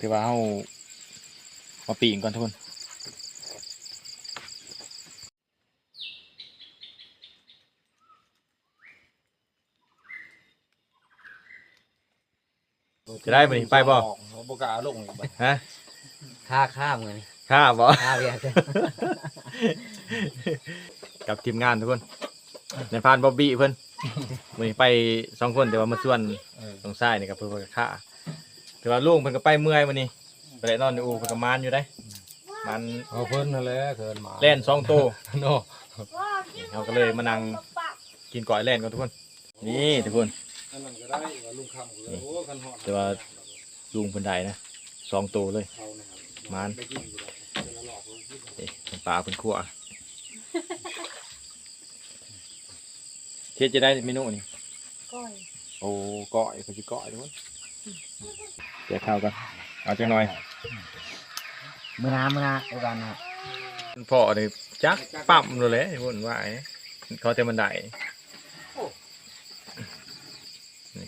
ถือว่าเฮามาปีงก่อนทุกคนจะได้บ่นี่ไปบ่ บ่กล้าลงอีกบัดฮะค่าข้ามเงินข้าบ่ค่าเรียกกับทีมงานทุกคนในพานบ๊อบบี้เพิ่นมื้อนี้ไปสองคนแต่ว่ามาส่วนเออ ตรงซ้ายนี่กับเพิ่นก็ค่า แต่ว่าลุงเพิ่นก็ไปเมื่อยมื้อนี้ไปได้นอนอยู่อู่เพิ่นก็มานอยู่ได้ มันเอาเพิ่นนั่นแหละเกินมาแล่นสองโตโน่เราก็เลยมานั่งกินก่อยแล่นกันทุกคน นี่ทุกคน อันนั้นก็ได้ว่าลุงคำก็เลยโอ้คันฮอดแต่ว่า ลุงเพิ่นได้นะสองโตเลย เขานะครับมานได้กินอยู่แล้วเป็นละหลอกเลยกินเอ๊ะน้ำปลาเพิ่นคั่วเฮ็ดจะได้เมนูนี่ก้อย โอ้ก้อยเพิ่นสิก้อยทุกคน เดี๋ยวข้าวกันเอาจังหน่อยมือนามือนาโอกาสนะพ่อนี่จักปั๊มเลยแหละทุกคนว่าไอ้เขาแต่มันได้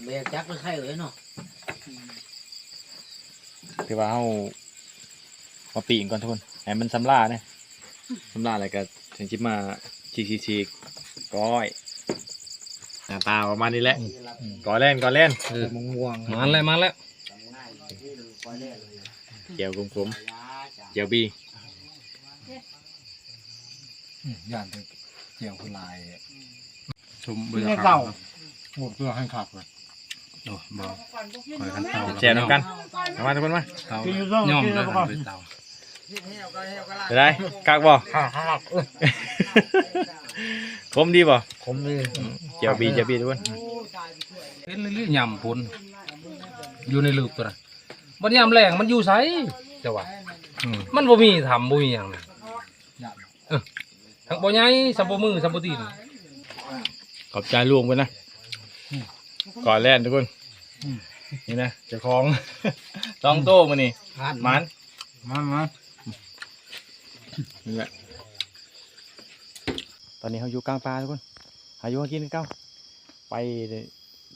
เบียจักหรือใครเลยเนาะถือว่าเฮามาปีงก่อนทุกคนให้มันสำลาเนี่ยสำลาอะไรก็ถึงจิมาฉีกๆๆก้อยหน้าตาประมาณนี้แหละก้อยเล่นก้อยเล่นเออม่วงม่วงมันแล้วมันแล้ว เจียวกลมๆเจียวบีย่านไปเจียงคนลายชมไม่เก่าหมดเพื่อให้ขับเลยโอ้บ่คอยขันเตาแช่น้ำกันเอามาทุกคนมาเตาย่อมเลยครับเตาจะได้กักบ่ฮ่าฮ่าคมดีบ่ผมเลยเจียวบีเจียวบีทุกคนเป็นเรื่อยๆยำปุ่นอยู่ในลูกตัวน่ะ มันยำแรงมันอยู่ไสจะว่าอืมมันบ่มีทำบ่มีหยังเลยเออทั้งบ่ใหญ่สัมบ่มือสัมบ่ตีนขอบใจลุงไปนะก้อยเล่นทุกคนนี่นะเจ้าของ ต้องโต้มานี่ผ่านมันมามานี่แหละตอนนี้เขาอยู่กลางป่าทุกคนหาอยู่หากินกันเก้าไป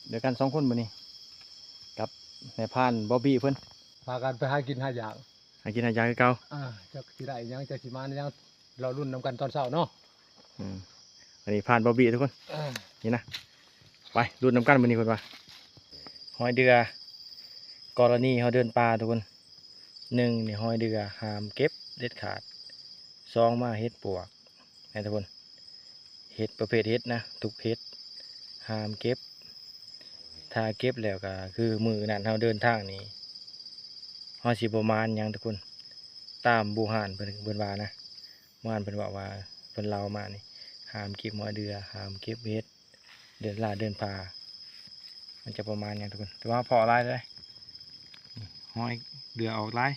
เดี๋ยวกันสองคนมานี่กับนายพรานบ๊อบบี้เพื่อน พากันไปหากินหาอยากหากินหายาคือเก้าอ่าจักสิได้หยังจักสิมายังเรารุ่นนำกันตอนเช้าเนาะอืมอันนี้พรานบ๊อบบี้ทุกคนอ่านี่นะไปดูน้ำกันมานี่คนว่าหอยเดือกรณีเขาเดินป่าทุกคนหนึ่งนี่หอยเดือหามเก็บเด็ดขาดสองมาเฮ็ดปวกนะทุกคนเฮ็ดประเภทเฮ็ดนะทุกเฮ็ดหามเก็บถ้าเก็บแล้วก็คือมือนั่นเราเดินทางนี้เฮาสิประมาณยังทุกคน ตามบูหานเพิ่นเพิ่นว่านะบูหานเพิ่นบอกว่าเพิ่นเล่ามานี่หามเก็บหัวเดือหามเก็บเฮ็ดเดินลาเดินป่ามันจะประมาณยังทุกคนแต่ว่าพอลายเลยห้อยเดือออกลาย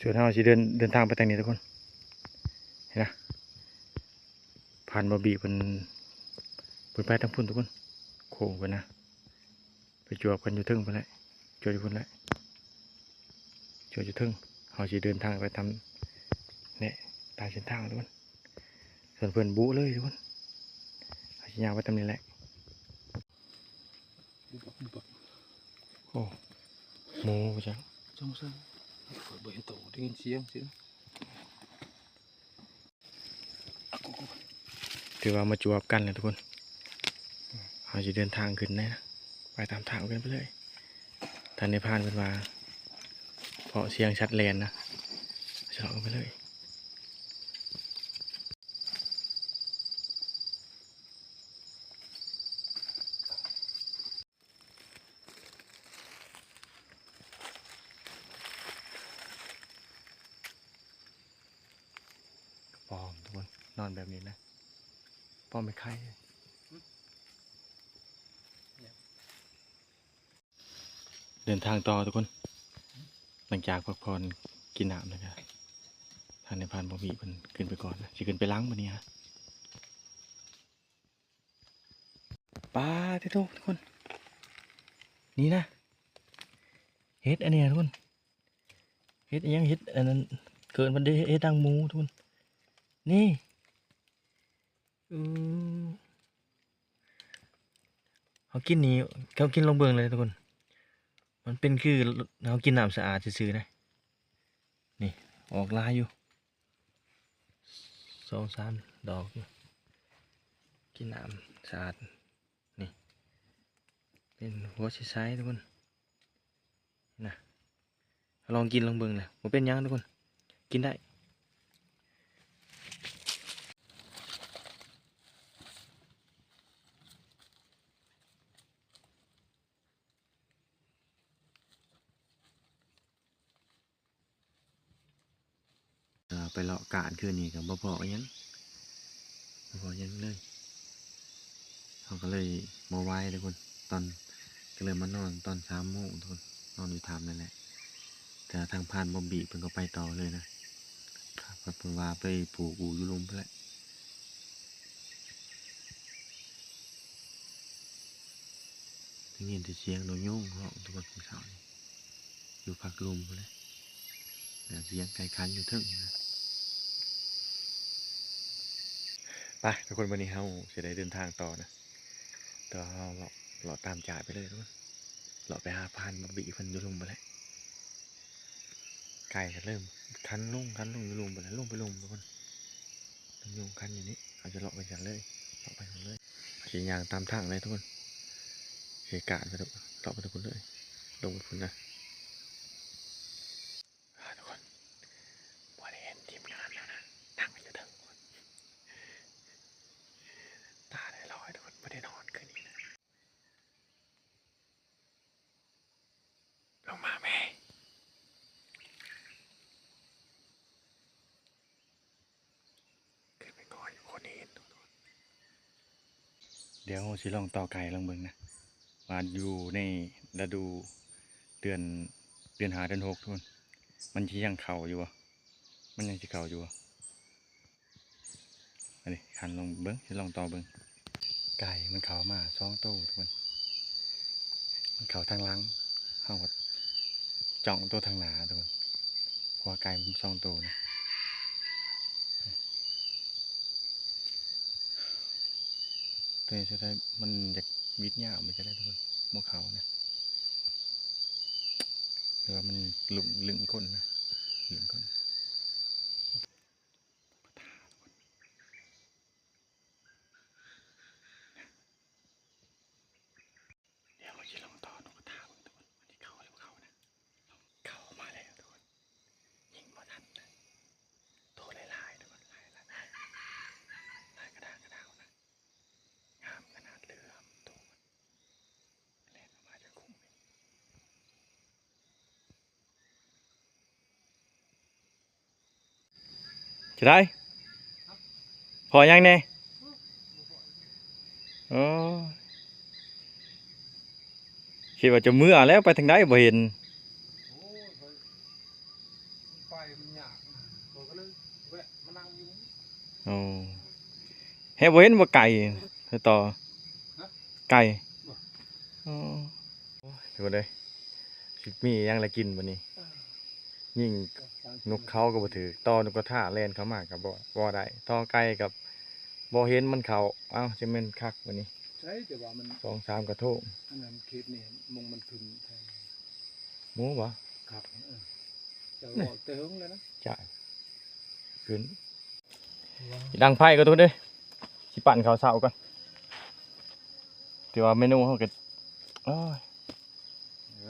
ส่วนเฮาสิเดินเดินทางไปทางนี้ทุกคนเห็นนะผ่านบะบีเพิ่นเปิดไปทั้งพุ่นทุกคนโค้งไปนะไปจวบกันอยู่ทึ่งไปเลย จวบอยู่พุ่นเลยจวบอยู่เทึงเขาจะเดินทางไปทำเนี่ยตามเส้นทางทุกคนส่วนเพื่อนบุเลยทุกคนเขาจะยางไปทำนี่แหละโอ้หมูไปจังสงสัยเปิดเบนโตได้ยินเสียงเสียงถือว่ามาจวบกันเลยทุกคนเขาจะเดินทางขึ้นนะไปตามทางกันไปเลย ท่านในพานเป็นมาเพาะเสียงชัดเลนนะฉลองไปเลย ปอมทุกคนนอนแบบนี้นะปอมไม่ไข้เดินทางต่อทุกคน หลังจากพักผ่อนกินน้ำนะครับทางในพานบอมีเพิ่นขึ้นไปก่อนนะจะขึ้นไปล้างมันนี้ฮะปลาเท่าทุกคน นี่นะเฮ็ดอันเนี้ยทุกคนเฮ็ดยังเฮ็ดอันนั้นเกินมันได้เฮ็ดดังมูทุกคนนี่อือเขากินนี่เขากินลงเบืองเลยทุกคน มันเป็นคือเรากินน้ำสะอาดซื่อๆนะ นี่ ออกลายอยู่สองสามดอก กินน้ำสะอาด นี่ เป็นหัวใสๆทุกคนนะลองกินลองเบิ่งเลยมันเป็นยังทุกคน กินได้ ไปเลาะกาดคืนนี้กับบ่พออิหยังบ่พออิหยังเลยเขาก็เลยมาไว้ทุกคนตอนก็เลยมานอนตอนสามโมงทุกคนนอนอยู่ทามนั่นแหละแต่ทางผ่านบอมบีเพิ่นก็ไปต่อเลยนะครับเพิ่นว่าไปปลูกอูอยู่ลุมไปแหละได้ยินแต่เสียงนกยูงร้องทุกคนเมื่อเช้านี้อยู่พักลุมไปแล้วเสียงไก่คันอยู่ทึ่งนะ ไปทุกคนวันนี้เฮาจะได้เดินทางต่อนะต่อเฮาเลาะเลาะตามจ่ายไปเลยทุกคนเลาไปหาพานมาบีพิ่นยู่ลุมไปเลยไก่ก็เริ่มคันลุ่งคันลุ่งยู่ลุมไปแล้วลุ่งไปลุมทุกคนลงยุงคันอยู่นี่เอาจะเลาะไปจากเลยเลาะไปหมดเลยขี่ยางตามทางเลยทุกคนเหตุการณ์ไปทุกเลาะไปทุกคนเลยลงไปพุ่นนะ อ่าทุกคนบริเห็นทีมงานแล้วนะนั่งกันอยู่ทั้งคนตาได้ลอยทุกคนไม่ได้นอนคืนนี้นะลงมาแม่ขึ้นไปก่อนอยู่คนนี้เห็นทุกคนเดี๋ยว สิลองต่อไก่ลองเบิ่งนะว่าอยู่ในฤดูเดือนเดือนหาเดือนหกทุกคนมันจะยังเข่าอยู่วะมันยังจะเข่าอยู่วะอันนี้ขันลงเบิ้งจะลองต่อเบิ้งไก่มันเข่ามาสองโต้ทุกคนมันเข่าทางหลังเข้ากับจ่องตัวทางหนาทุกคนเพราะว่าไก่มันสองโต้นะ ตัวนี้จะได้มันจะมิดหยามันจะได้ทุกคนโมเขานะหรือว่ามันหลุมลึงคนนะลึงคนเดี๋ยวเราจะลองต่อนุกตาเบิ่งทุกคนมันที่เข้าหรือบ่เข้านะเข้ามาแล้วทุกคนยิงมาทันนะโตหลายๆทุกคนหลายๆลายลายกระดางกระดาวนะงามขนาดเรือตัวมันแล่นออกมาจากคุ้งนี่ จะได้พอยังเนี่ยคิดว่าจะมือแล้วไปทางไหนบ่เห็นโอ้เฮ้บ่เห็นว่าไก่ต่อไก่โอ้ทุกคนเลยมียังละไรกินวันนี้ ยิ่งนกเขาก็บ่ถือต่อนกกระทาแล่นเข้ามากับบ่บ่ได้ต่อไก่กับบ่เห็นมันเขาเอ้าจะแม่นคักวันนี้ใช่แต่ว่ามันสองสามกระทงอันนั้นคลิปนี่มงมันขึ้นแทนหมูบ่ครับเออจะบอกเติงเลยนะจ่ายขึ้นดังไพ่ก็ทุกเด้อสิปั่นเขาวเสาก่อนถือว่าเมนูเขาก็โอ้ย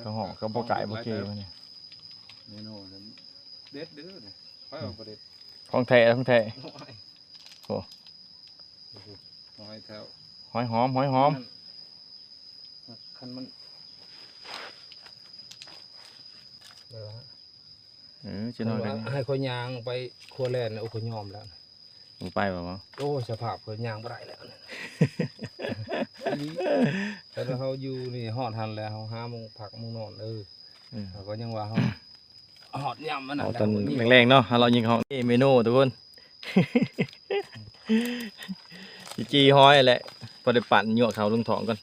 กระหอกกระบอกไก่บ่เกมาเนี่ย เมนูนั้นเด็ดเด้อเนี่ยไปเอาประเด็ดของแท้ของแท้โอ้หอยแถวหอยหอมหอยหอมคันมันเออเออจะนอนกันให้คนยางไปครัวแลนโอ้คนยอมแล้วหมูไปบ่วะโอ้สภาพคนยางบ่ได้แล้วนะแต่เราเขาอยู่นี่หอดทันแล้วเขาห้าโมงพักโมงนอนเออเออเขาก็ยังว่าเขา หอดยำมันเอาน่ะตอนแล้วแรงๆเนาะเรายิงของนี่เมนูทุกคนจีจีห้อยแหละพอได้ปั่นยั่วเขาลงท้องก่อน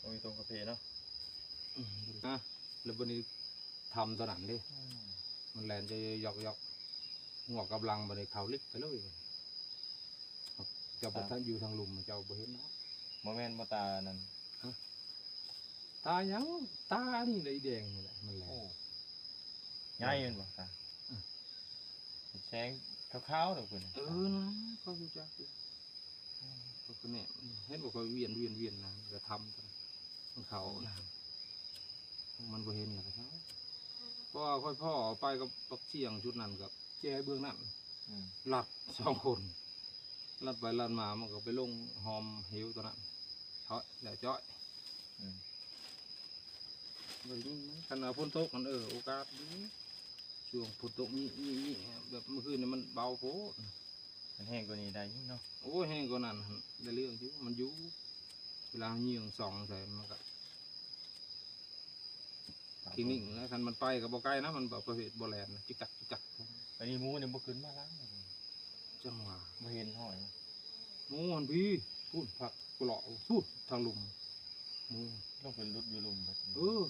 โอ้ยตรงกาแฟเนาะอะแล้ววันนี้ทำตอนนั้นดิมันแลนจะยอกยอกหัวกำลังบันนี้เขาลิกไปเลยเจ้าบ่ทันอยู่ทางลุมเจ้าบ่เห็นเนาะ โมเมนต์บ่ตานั่นตาหยังตานี่เลยแดงนี่แหละมันแหละง่ายแม่นบ่ตาแสงขาวๆดอกเพิ่นเออนะเขารู้จักอยู่เขาก็เนี่ยเห็นบอกเขาเวียนเวียนเวียนนะจะทำกันมันเขานะมันก็เห็นแหละครับเพราะว่าค่อยพ่อเอาไปกับปักเชียงชุดนั้นกับแจ้เบื้องนั้น อืมลัดสองคนลัดไปลัดมามันก็ไปลงหอมเหวตัวนั้น เฉาะแล้วจ้อยอืมบริยิงมันขนาดฝนตกมันเออโอกาสดีช่วงฝนตกนี่นี่นี่แบบเมื่อคืนนี่มันเบาโพดมันแห้งกว่านี้ได้ยิ่งเนาะโอ้ยแห้งกว่านั้นหั่นได้เรื่องอยู่มันอยู่เวลาเหยียงสองใส่มันก็คิงนิ่งแล้วคันมันไปกับบ่ไกลนะมันแบบประเภทบ่แลนนะจิกจักจิกจักอันนี้หมูนี่บ่ขึ้นมาล้างเลยจังหวะบ่เห็นห้อยหมูหันพี่พูดผัก กุหลาบพูดทางลุมหมูลงเป็นรุดอยู่ลุมบัดเออ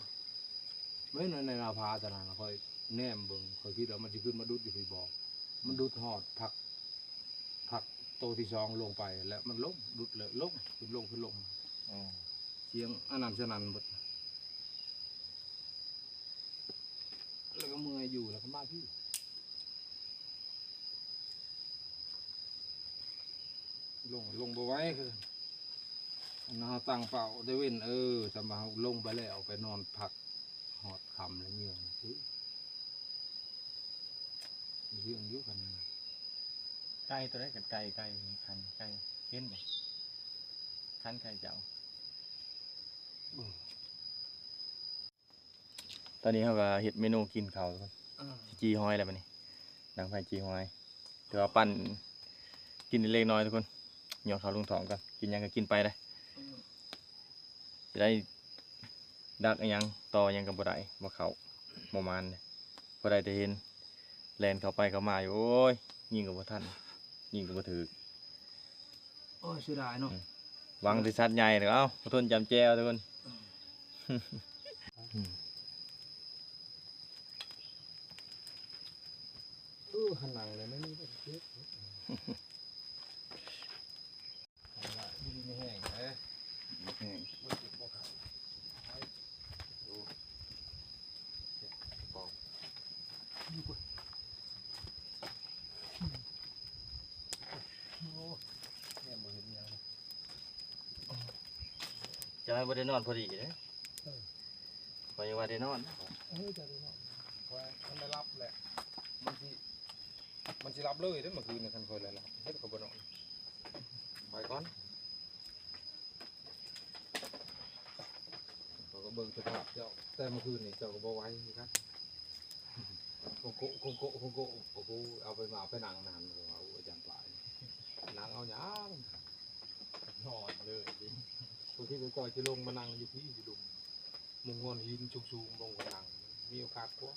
ไม่ในในนาพาแต่นั้นนะค่อยแนมเบิ่งค่อยคิดว่ามันจะขึ้นมาดุดอยู่ที่บอก มันดุดหอดผักผักโตที่สองลงไปแล้วมันลงดุดเลยลงขึ้นลงขึ้นลงอ๋อ เสียงอันนั้นสนั่นหมดแล้วก็เมื่อยอยู่แล้วก็มาพี่ลงลงไปไว้คือ นาตั้งเป่าได้เว้นเออจะมาลงไปแล้วไปนอนพักหอดคำแล้วเงี้ยนะคือเรื่องอยุกันนะไก่ตัวได้กับไก่ไก่คันไก่เห็นบ่คันไก่เจ้าเออตอนนี้เขาก็เฮ็ดเมนูกินข้าวทุกคนอ่าสิจีหอยแล้วบัดนี้ดังไฟจีหอยเดี๋ยวเอาปั้นกินเล็กน้อยทุกคนหยอดข้าวลงท้องกันกินหยังก็กินไปได้จะได้ดักอิหยังต่ออิหยังกับบ่ได้บ่เข้าบ่มานเลยบ่ได้แต่เห็นแล่นเข้าไปเข้ามาอยู่โอ้ยยิงก็บ่ทันยิงก็บ่ถึกโอ้ยเสียดายเนาะหวังสิสัตว์ใหญ่เด้อเอ้าบ่ทนจำแจวทุกคน เออหันหลังเลยไม่มีแบบเช็ดเอาละดีไม่แห้งเอ้ย บ่เจ็บบ่ขาดไปดูเจ็บปอกอยู่บ่โอ้แม่บ่เห็นหยังเลย จะให้บ่ได้นอนพอดีเด้เออพอยังว่าได้นอนเฮ้ยจะได้นาะคอยมันได้รับแหละมันสิมันสิรับเลยเด้เมื่อคืนนี่คันคอยเลยรับเฮ็ดก็บ่นอนไปก่อนเราก็เบิ่งสภาพเจ้าแต่เมื่อคืนนี่เจ้าก็บ่ไหวคือกันโกโกโกโกโกโกโอ้โหเอาไปมาไปนั่งนานเลยเอาอาจารย์ปลายนั่งเอาหยังนอนเลยดิ บางทีก็ก่อยจะลงมานั่งอยู่ที่อยู่ดุมมุงงอนหินชุกๆลงกระนังมีโอกาสพวก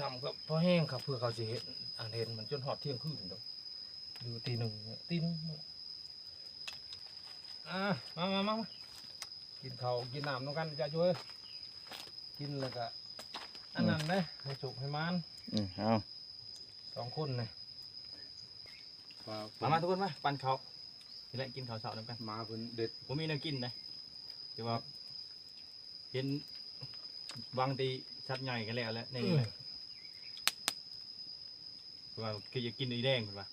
นำก็พอแห้งครับเพื่อเขาจะเห็นอ่านเห็นมันจนหอดเที่ยงคืนดอกอยู่ตีหนึ่งเนี่ยตีหนึ่งเนี่ยอะมามามามากินข้าวกินน้ำต้องกันจะช่วยกินแล้วก็อันนั้นนะให้สุกให้มันอืมเอาสองคนนะมามาทุกคนมาปั่นข้า วสิแลกินข้าวเช้านำกันมาเพิ่นเด็ดผมมีแนวกินนะแต่ว่าเห็นวางตีชัดใหญ่กันแล้วแหล้วในนี้แหละเพราะว่าคืออยากกินไอ้แดงคุณป่ะ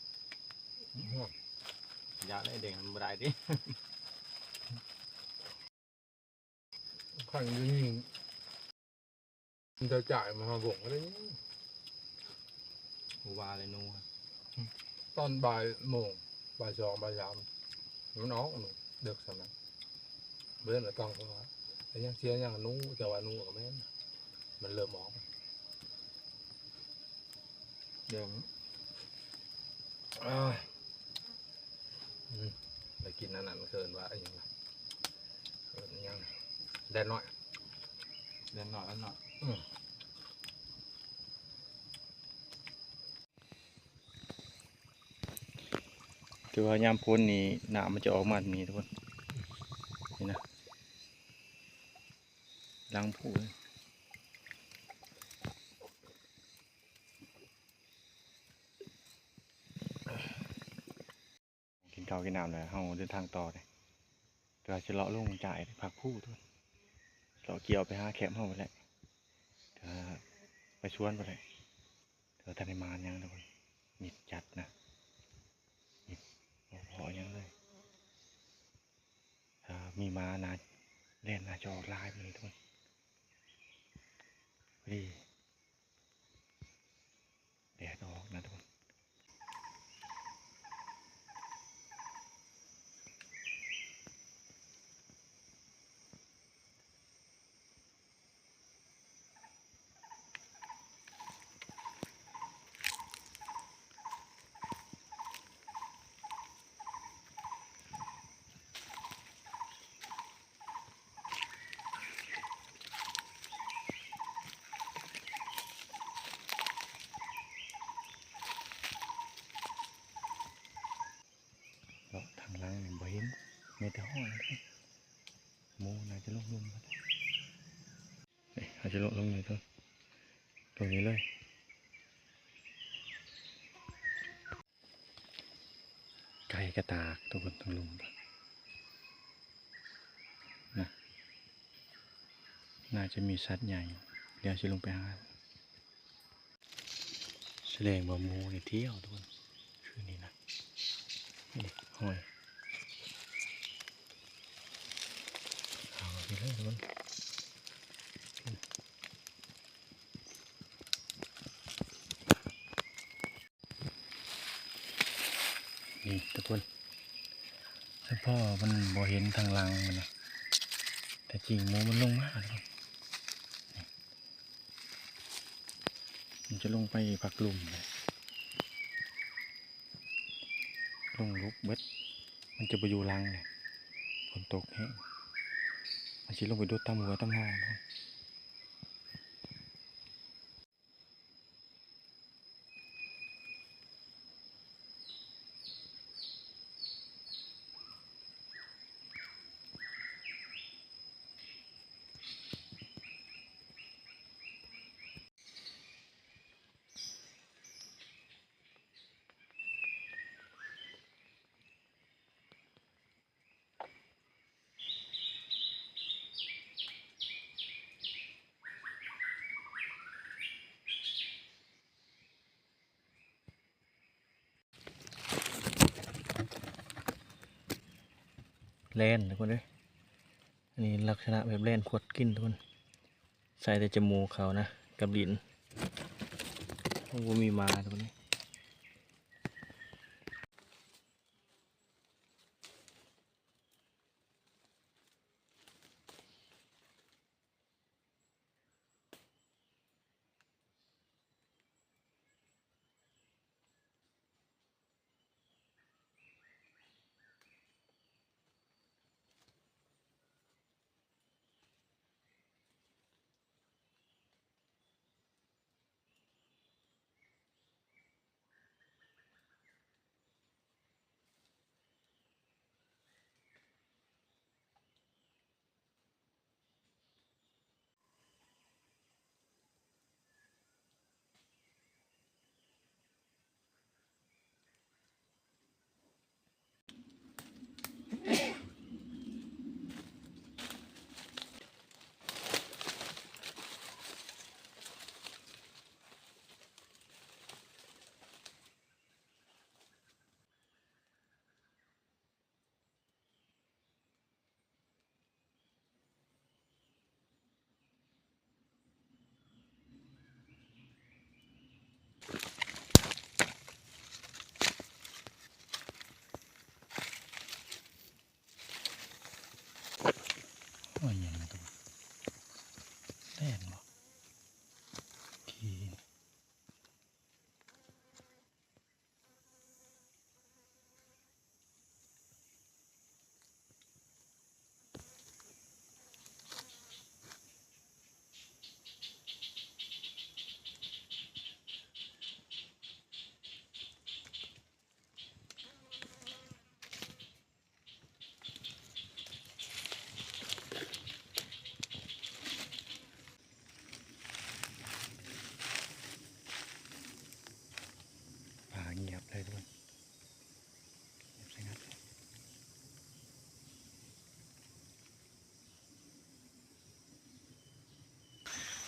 อยากได้ไอ้แดงมันบ่ได้ดิขังยิงมันจะจ่ายมาบ่งอะไรหูวาเลยนูครับตอนบ่ายโมงบ่ายสองบ่ายสาม มันออกหนูเด็กสมัยเบื่อหรือต้องก็ว่าแต่ยังเสียยังนู้แต่ว่านู้ก็แม่ ถือว่ายามพ้นนี่หนามันจะออกมาแบบนี้ทุกคนนี่นะล้างผูเลยนข้าวกินน้ำแล้วเฮาเดินทางต่อเลยเดี๋ยวจะเลาะลงจ่ายพักผู้ทุกคนเลาะเกี่ยวไปหาแคมป์เฮาไปแหละเดี๋ยวไปชวนไปเลยเดี๋ยวทันได้มายังทุกคนมิดจัดนะมิดบ่พอยังเลยถ้า มีมานาเล่นนาจอลายไปเลยทุกคนดีดออกนะทุกคน เลาะทางหล่างนี่บ่เห็นมีแต่ห้องนะครับหมูน่าจะลงลุมครับนี่อา จะลงลงเลยต้นตรงนี้เลย ไก่กระตากทุกคนทั้งลุมนะน่าจะมีสัตว์ใหญ่ เดี๋ยวจะลงไปหาแสดงว่าหมูในเที่ยวทุกคนคืนนี้นะนี่หอยเอาไปเลยทุกคนแต่ พ่อมันบ่เห็นทางลังมันนะแต่จริงหมูมันลงมาเลยมันจะลงไปผักลุ่มเลยลงลุกเบ็ดมันจะไปอยู่ลังเนี่ยฝนตกแห้งมันจะลงไปดูตามหัวตามหางเนาะเล่นทุกคนเลยอันนี้ลักษณะแบบเล่นขวดกินทุกคน ใส่แต่จมูกเขานะ กับดินโอ้มีมาทุกคนเลย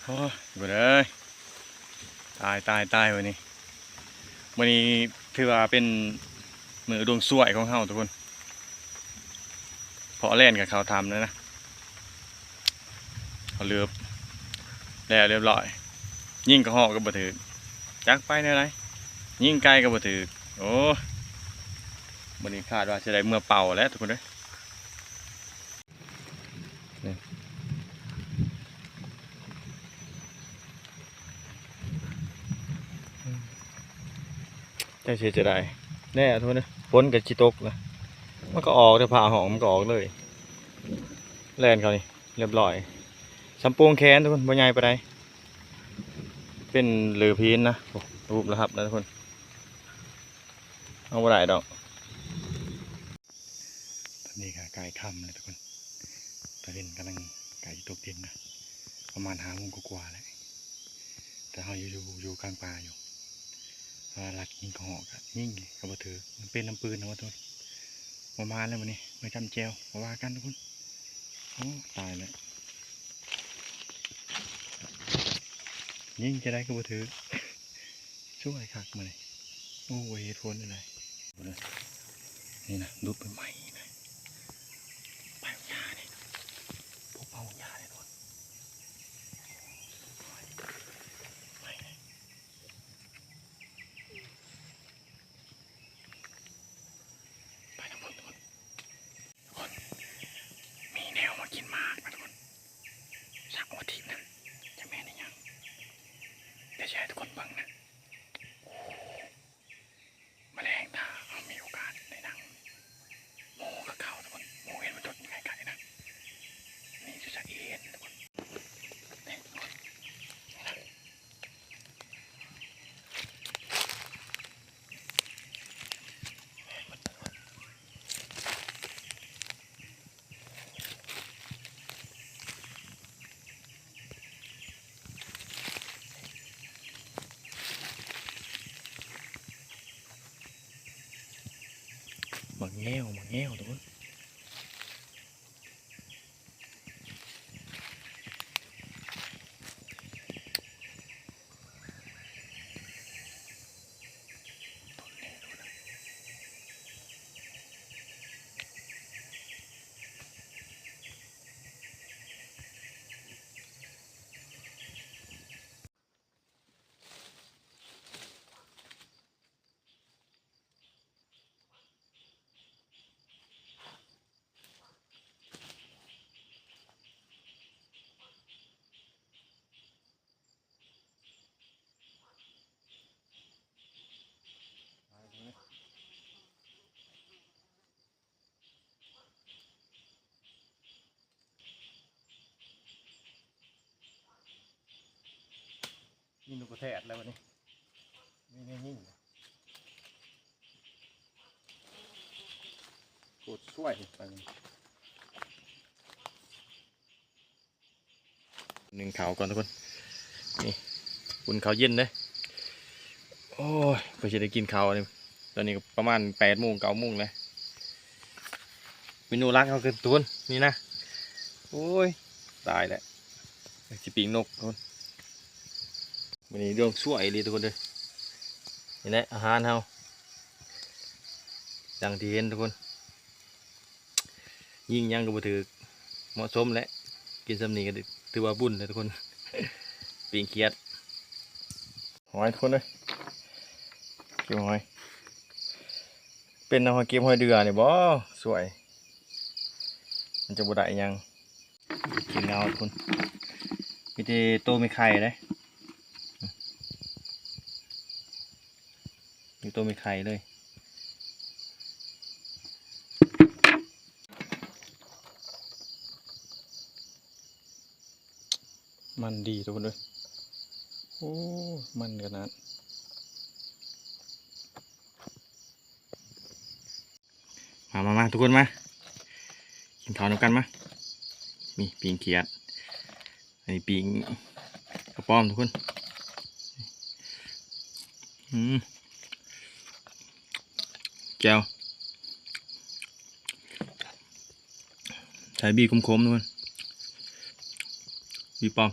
โอ้ยบ่เลยตายตายตายวันนี้ วันนี้ถือว่าเป็นมือดวงสวยของเฮาทุกคนเพราะเล่นกับเขาทำแล้วนะเขาเลือบแล้วเรียบร้อย ยิ่งกระหอกก็บ่ถือจักไปในไรยิ่งไกลก็บ่ถือโอ้วันนี้คาดว่าจะได้เมื่อเป่าแล้วทุกคนเด้ย ได้เสียจะได้แน่ทุกคนเด้ยฝนกับจิตกนะมันก็ออกแต่ผ่าหองมันก็ออกเลย แล่นเขานี่เรียบร้อยสัมปวงแขนทุกคนบ่ใหญ่ไปได้เป็นเหลือพีนนะโอ้รูปแล้วครับนะทุกคน เอาบ่ได้ดอกนนี้ค่ะกล้ค่ำเลยทุกคนตะเล่นกำลังกล้ตกเย็นนะประมาณหาโมงกว่าๆแล้วแต่เราอยู่อยู่กลางป่าอยู่ วลาลักยิงกระหอกยิงกระบถือมันเป็นลำปืนนะวะทุกคนประมาณแล้ววันนี้มาจำเจวมาว่ากันทุกคนโอ้ตายแล้วยิ่งจะได้ก็บ่ถือช่วยคักมาเลยโอ้ยเหตุผลอะไรนี่นะดูไปใหม่นะไปเอายาเนี่ยพวกเอายาเนี่ยทุกคนไปเลยไปทั้งหมดทุกคนทุกคน มีแนวมากินหมากนะทุกคนสักวันทีนะจะแม่นได้ยัง เดี๋ยวจะให้ทุกคนเบังนะโอ้แมลงถ้าเอามีโอกาสในหนังโมกับเขาทุกคนโมเห็นมันจดไกลๆนะ นี่จะจะเอ็นทุกคนนี่ทุกคนนี่นะมันทุกคนหมัก แง่ออกมาแง่วทุกคน ยิงนกกระแทกแล้ววันนี้นี่นี่ยิงกดช่วยไปหนึ่งเขาก่อนทุกคนนี่อุ่นเขาเย็นเลยโอ้ยเพื่อจะได้กินเขาวนี่ตอนนี้ประมาณแปดโมงเก้าโมงเลยเมนูรักเขาคือตุนนี่นะโอ้ยตายแล้วสิปีกนกทุกคน วันนี้เรื่องช่วยเลยทุกคนเลยนี่แหละอาหารเฮาดังที่เห็นทุกคน ยิ่งยังก็บ่ถือเหมาะสมและกินสำนีก็ถือว่าบุญเลยทุกคนปีงเคียดหอยทุกคนเลยเก็บหอย เป็นเอาหอยเก็บหอยเดือเนี่ยบ่สวย มันจะบ่ได้ยังกินแล้วทุกคนมีแต่โตไม่ไข่เลย อยู่ตัวมีไข่เลย มันดีทุกคนเลยโอ้ มันขนาดมามามาทุกคนมา กินข้าวนำกันมามีปิงเขียดอันนี้ปิงกระป้อมทุกคน อืม แก้วใช้บีคมๆด้วยบีปอม